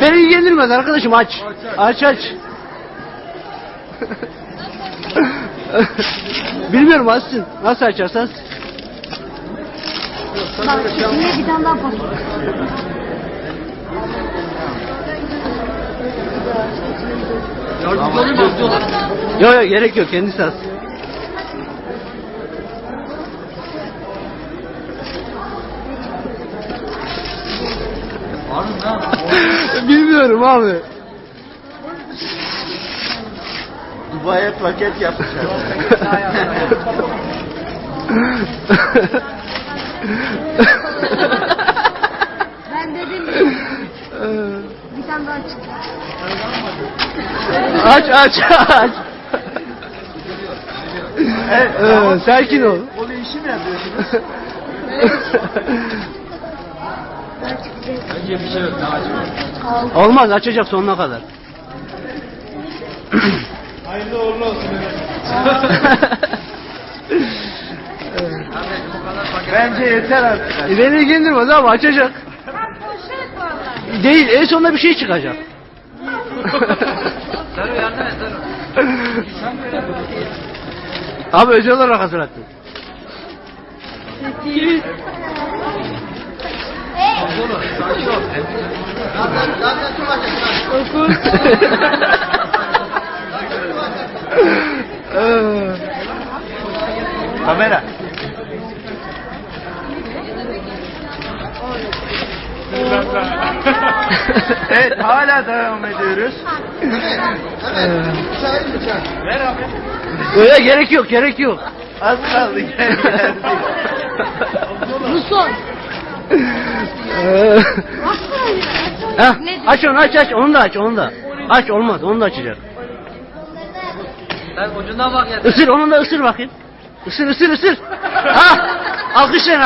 Beni ilgilendirmez arkadaşım aç. Aç aç. Bilmiyorum açsın. Nasıl açarsan. Bak içine bir tane daha abdiolar? Yok yok gerek yok kendisi açsın. Bilmiyorum abi. Dubai'ye paket yapmışlar. Ben dedim bir tane daha çıktı. aç aç aç. Ee, sakin ol. Onu işi mi yapıyorsunuz? Bence bir şey yok. Olmaz açacak sonuna kadar. Hayırlı uğurlu olsun. Bence yeter artık. E, Beni ilgilendirmez abi açacak. Değil en sonunda bir şey çıkacak. Sarı yardım et Sarı. Abi özel olarak hazırlattım. Abdiolar sakin ol. Kamera. evet hala devam ediyoruz. Ver abi. Öyle gerek yok gerek yok. Az kaldı gel Heh, aç onu aç aç onu da aç onu da. Aç olmaz onu da açacak. Sen ucundan bak ya. Isır onu da ısır bakayım. Isır ısır ısır. Ha, alkışlayın